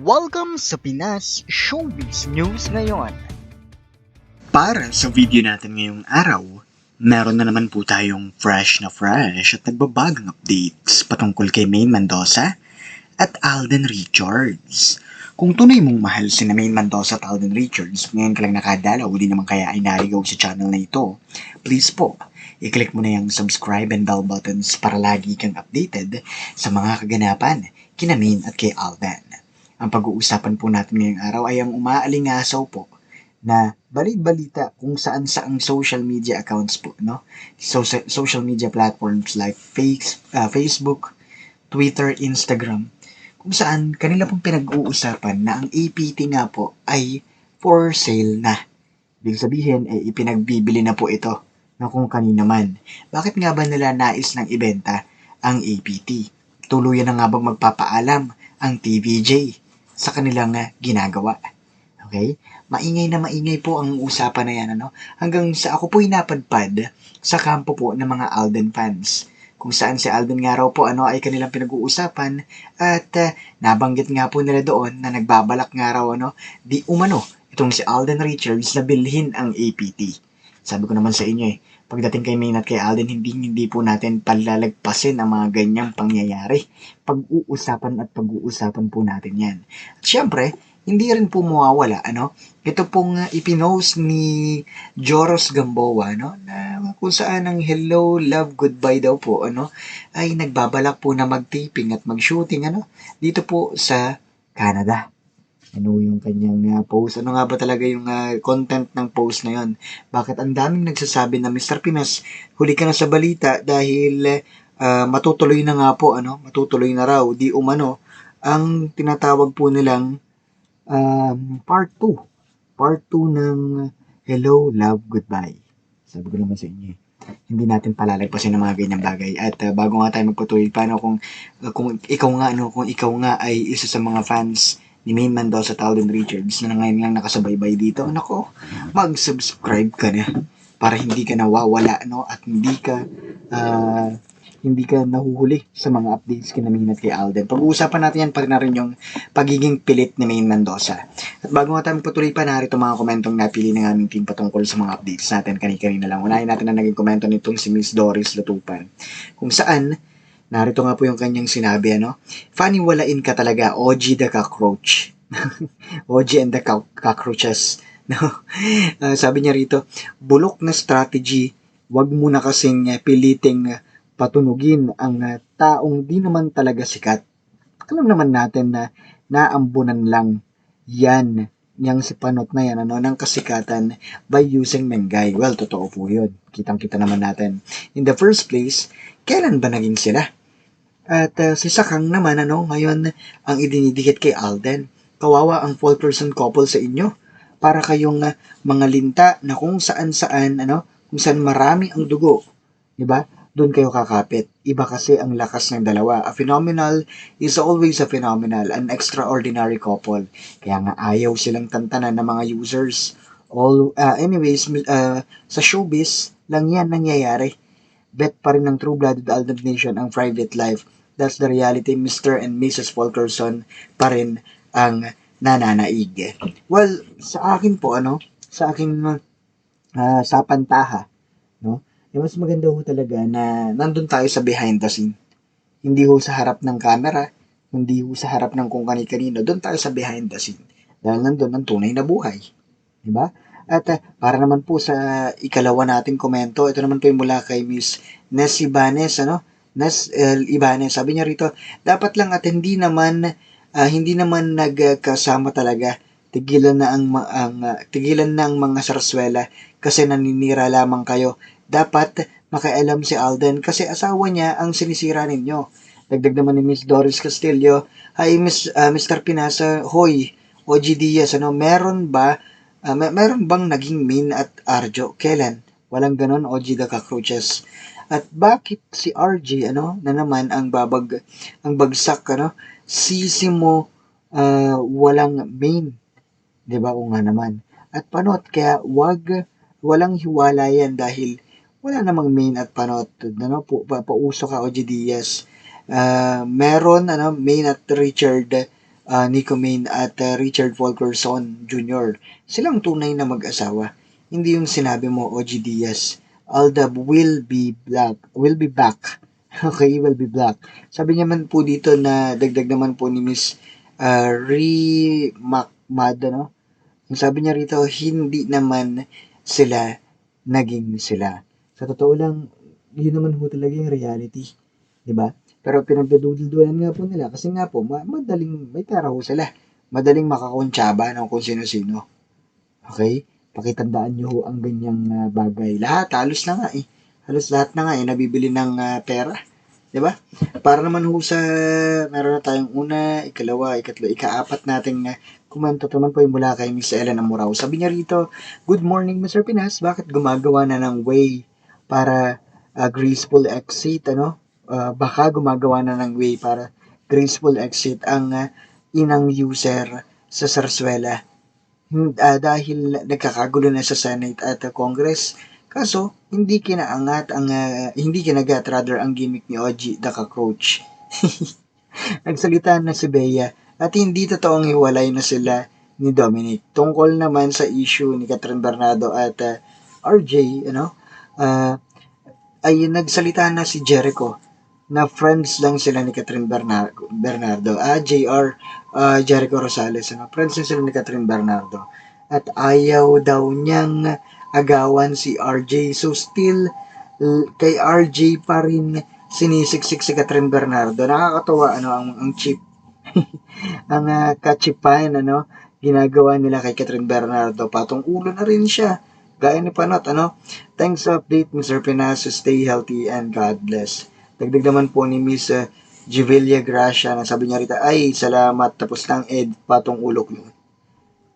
Welcome sa Pinas Showbiz News ngayon. Para sa video natin ngayong araw, meron na naman po tayong fresh na fresh at nagbabagang updates patungkol kay Maine Mendoza at Alden Richards. Kung tunay mong mahal si na Maine Mendoza at Alden Richards, ngayon ka lang nakadalaw, di naman kaya ay narigaw sa channel na ito, please po, i-click mo na yung subscribe and bell buttons para lagi kang updated sa mga kaganapan kina Maine at kay Alden. Ang pag-uusapan po natin ngayong araw ay ang umaalingasaw po na balik-balita kung saan saang social media accounts po, no? So, social media platforms like face, uh, Facebook, Twitter, Instagram, kung saan kanila pong pinag-uusapan na ang APT nga po ay for sale na. Ibig sabihin, eh, ipinagbibili na po ito na kung kanina man. Bakit nga ba nila nais ng ibenta ang APT? Tuluyan na nga bang magpapaalam ang TVJ sa kanilang uh, ginagawa? Okay? Maingay na maingay po ang usapan na yan, ano? Hanggang sa ako po'y napadpad sa kampo po ng mga Alden fans. Kung saan si Alden nga raw po ano ay kanilang pinag-uusapan at uh, nabanggit nga po nila doon na nagbabalak nga raw ano di umano itong si Alden Richards na bilhin ang APT. Sabi ko naman sa inyo eh, pagdating kay Maynard kay Alden, hindi hindi po natin palalagpasin ang mga ganyang pangyayari. Pag-uusapan at pag-uusapan po natin yan. At syempre, hindi rin po mawawala, ano, ito pong uh, ni Joros Gamboa, no, na kung saan ang hello, love, goodbye daw po, ano, ay nagbabalak po na mag-taping at mag-shooting, ano, dito po sa Canada. Ano yung kanyang uh, post? Ano nga ba talaga yung uh, content ng post na yon? Bakit ang daming nagsasabi na Mr. Pinas, huli ka na sa balita dahil uh, matutuloy na nga po, ano, matutuloy na raw, di umano, ang tinatawag po nilang um, part 2. Part 2 ng Hello, Love, Goodbye. Sabi ko naman sa inyo, hindi natin palalagpasin ng mga ganyang bagay. At uh, bago nga tayo magpatuloy, paano kung, uh, kung ikaw nga, ano, kung ikaw nga ay isa sa mga fans ni Maine Mendoza at Alden Richards na ngayon lang nakasabay-bay dito, nako, mag-subscribe ka na para hindi ka nawawala, no? At hindi ka uh, hindi ka nahuhuli sa mga updates kina Maine at kay Alden. Pag-uusapan natin yan pa rin na rin yung pagiging pilit ni Maine Mendoza. At bago nga tayo patuloy pa, narito mga komentong napili ng aming team patungkol sa mga updates natin kani-kanina lang. Unahin natin na naging komento nitong si Miss Doris Lutupan. Kung saan, narito nga po yung kanyang sinabi, ano? Funny walain ka talaga, OG the cockroach. OG and the co- cockroaches. No? Uh, sabi niya rito, bulok na strategy, wag mo na kasing piliting patunugin ang uh, taong di naman talaga sikat. Alam naman natin na naambunan lang yan yang si Panot na yan ano, ng kasikatan by using Mengay. Well, totoo po yun. Kitang-kita naman natin. In the first place, kailan ba naging sila? At uh, si Sakang naman, ano, ngayon ang idinidikit kay Alden. Kawawa ang full person couple sa inyo. Para kayong uh, mga linta na kung saan-saan, ano, kung saan marami ang dugo. Diba? doon kayo kakapit. Iba kasi ang lakas ng dalawa. A phenomenal is always a phenomenal, an extraordinary couple. Kaya nga ayaw silang tantanan ng mga users. All, uh, anyways, uh, sa showbiz, lang yan nangyayari. Bet pa rin ng True Blooded Alden Nation ang private life. That's the reality, Mr. and Mrs. Volkerson pa rin ang nananaig. Well, sa akin po, ano, sa akin, uh, sa pantaha, no, eh, mas maganda ho talaga na nandun tayo sa behind the scene. Hindi ho sa harap ng camera, hindi ho sa harap ng kung kani-kanino, doon tayo sa behind the scene. Dahil nandun ang tunay na buhay. Diba? At uh, para naman po sa ikalawa nating komento, ito naman po yung mula kay Miss Nes Ibanez, ano? Nes uh, Ibanez, sabi niya rito, dapat lang at hindi naman uh, hindi naman nagkasama talaga tigilan na ang, ang uh, tigilan ang mga sarswela kasi naninira lamang kayo dapat makialam si Alden kasi asawa niya ang sinisira ninyo. Dagdag naman ni Miss Doris Castillo, Hi Miss uh, Mr. Pinasa, hoy, OG Diaz, ano, meron ba uh, meron bang naging Min at Arjo? Kailan? Walang ganon, OG the Cockroaches. At bakit si RJ, ano, na naman ang babag, ang bagsak, ano, sisi mo uh, walang main. 'Di ba o nga naman? At panot, kaya wag, walang hiwala yan dahil wala namang main at panot, ano, po, pa, pauso ka, OG Diaz. Uh, meron, ano, main at Richard ah, Nico Main at ah, Richard Volkerson Jr. Silang tunay na mag-asawa. Hindi yung sinabi mo, OG Diaz. Aldab will be black, will be back. Okay, will be black. Sabi niya man po dito na dagdag naman po ni Miss uh, Ri Macmad, ano? Sabi niya rito, hindi naman sila naging sila. Sa totoo lang, yun naman po talaga yung reality. di ba? Pero pinagdaduduldulan nga po nila kasi nga po, ma- madaling, may ho sila. Madaling makakontsaba ng kung sino-sino. Okay? Pakitandaan nyo ho ang ganyang ah, bagay. Lahat, halos na nga eh. Halos lahat na nga eh, nabibili ng ah, pera. Ba? Para naman ho sa, meron na tayong una, ikalawa, ikatlo, ikaapat nating uh, kumento naman po yung mula kay Miss Ellen Amurao. Sabi niya rito, Good morning, Mr. Pinas. Bakit gumagawa na ng way para ah, graceful exit, ano? Ah, baka gumagawa na ng way para graceful exit ang ah, inang user sa Sarsuela. Ah, dahil nagkakagulo na sa Senate at ah, Congress. Kaso, hindi kinaangat ang, ah, hindi kinagat rather ang gimmick ni OG the Cockroach. Nagsalita na si Bea at hindi totoong hiwalay na sila ni Dominic. Tungkol naman sa issue ni Catherine Bernardo at ah, RJ, ano, ah, ay nagsalita na si Jericho na friends lang sila ni Catherine Bernar- Bernardo. Ah, JR ah, Jericho Rosales. Ano? Friends lang sila ni Catherine Bernardo. At ayaw daw niyang agawan si RJ. So still, kay RJ pa rin sinisiksik si Catherine Bernardo. Nakakatawa, ano, ang, ang cheap. ang uh, kachipan, ano, ginagawa nila kay Catherine Bernardo. Patong ulo na rin siya. Gaya ni Panot, ano. Thanks sa update, Mr. Pinas. Stay healthy and God bless. Dagdag naman po ni Miss uh, Jivelia Gracia na sabi niya rito, ay, salamat, tapos lang Ed, patong ulo ko.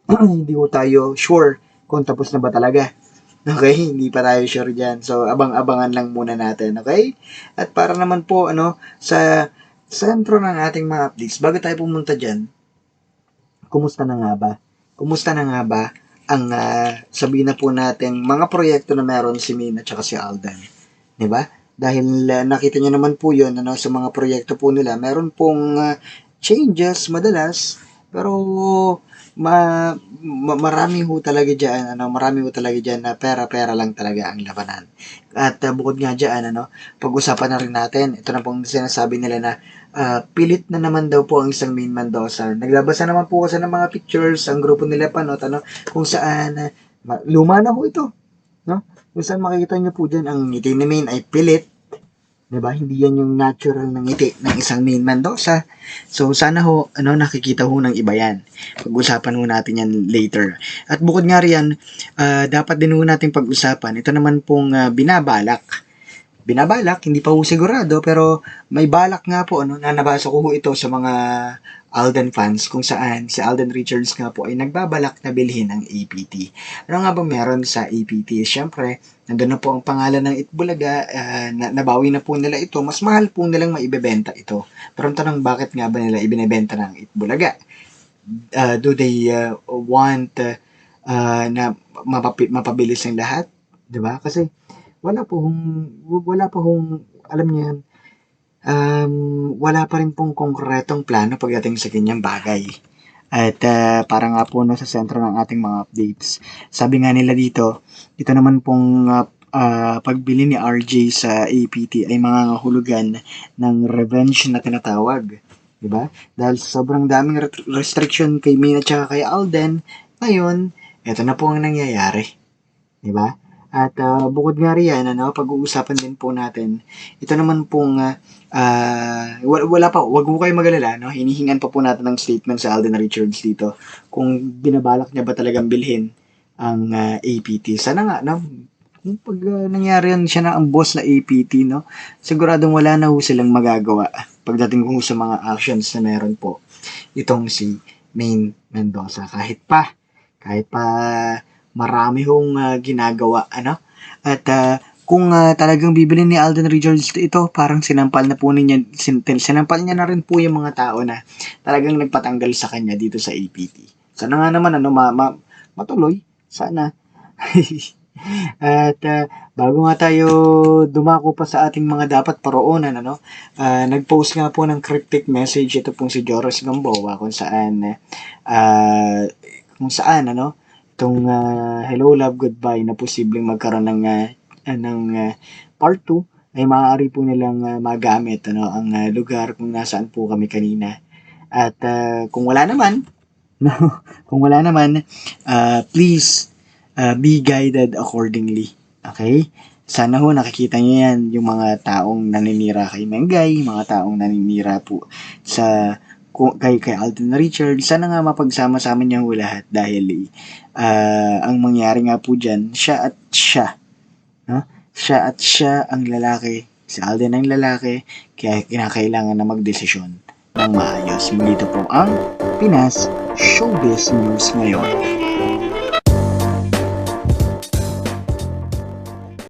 Hindi ko tayo sure kung tapos na ba talaga. Okay, hindi pa tayo sure dyan. So, abang-abangan lang muna natin, okay? At para naman po, ano, sa sentro ng ating mga updates, bago tayo pumunta dyan, kumusta na nga ba? Kumusta na nga ba ang ah, sabihin na po natin mga proyekto na meron si Mina at si Alden? 'Di ba? Dahil ah, nakita niyo naman po 'yon ano sa mga proyekto po nila, meron pong ah, changes madalas pero ma, ma- marami ho talaga diyan ano, marami ho talaga diyan na pera-pera lang talaga ang labanan. At ah, bukod nga diyan ano, pag-usapan na rin natin, ito na pong sinasabi nila na ah, pilit na naman daw po ang isang main Mendoza. Naglabas na naman po kasi ng mga pictures ang grupo nila Panot ano, kung saan ma- luma na ho ito. No? Kung saan makikita niyo po dyan, ang ngiti ni Main ay pilit. 'Di ba? Hindi yan yung natural na ngiti ng isang main Mendoza. So sana ho ano nakikita ho ng iba yan. Pag-usapan ho natin yan later. At bukod nga riyan, ah, dapat din ho natin pag-usapan. Ito naman pong ah, binabalak. Binabalak, hindi pa ho sigurado, pero may balak nga po, ano, na nabasa ko ho ito sa mga Alden fans kung saan si Alden Richards nga po ay nagbabalak na bilhin ang APT. Ano nga ba meron sa APT? Siyempre, nandun na po ang pangalan ng Itbulaga, ah, na, nabawi na po nila ito, mas mahal po nilang maibebenta ito. Pero ang tanong, bakit nga ba nila ibinebenta ng Itbulaga? Uh, do they uh, want uh, uh, na mapabilis ang lahat? 'Di ba? Kasi wala po hong, wala pa hong, alam niyo yan, um, wala pa rin pong konkretong plano pagdating sa ganyang bagay. At ah, para nga po no, sa sentro ng ating mga updates, sabi nga nila dito, ito naman pong ah, ah, pagbili ni RJ sa APT ay mga hulugan ng revenge na tinatawag. 'di ba? Dahil sobrang daming re- restriction kay Mina at kay Alden, ngayon, ito na po ang nangyayari. 'Di ba? At ah, bukod nga riyan, ano, pag-uusapan din po natin, ito naman pong ah, ah, wala, pa, wag mo kayo magalala, no? Hinihingan pa po natin ng statement sa Alden Richards dito kung binabalak niya ba talagang bilhin ang ah, APT. Sana nga, no? Kung pag ah, nangyari yan siya na ang boss na APT, no? Siguradong wala na ho silang magagawa pagdating ko sa mga actions na meron po itong si Main Mendoza. Kahit pa, kahit pa marami hong ah, ginagawa, ano? At ah, kung ah, talagang bibili ni Alden Richards ito, parang sinampal na po niya, sin, sinampal niya na rin po yung mga tao na talagang nagpatanggal sa kanya dito sa APT. Sana nga naman, ano, ma, ma- matuloy. Sana. At ah, bago nga tayo dumako pa sa ating mga dapat paroonan, ano, ah, nag-post nga po ng cryptic message ito pong si Joros Gamboa kung saan ah, kung saan ano itong ah, hello love goodbye na posibleng magkaroon ng ah, ng ah, part 2 ay maaari po nilang ah, magamit ano ang ah, lugar kung nasaan po kami kanina. At ah, kung wala naman no, kung wala naman ah, please ah, be guided accordingly. Okay? Sana ho nakikita niyo yan yung mga taong naninira kay Mengay, mga taong naninira po sa kay kay Alden Richard. Sana nga mapagsama-sama niyo ho lahat dahil ah, ang mangyari nga po diyan, siya at siya, no? Siya at siya ang lalaki, si Alden ang lalaki, kaya kinakailangan na magdesisyon ng maayos. Dito po ang Pinas Showbiz News ngayon.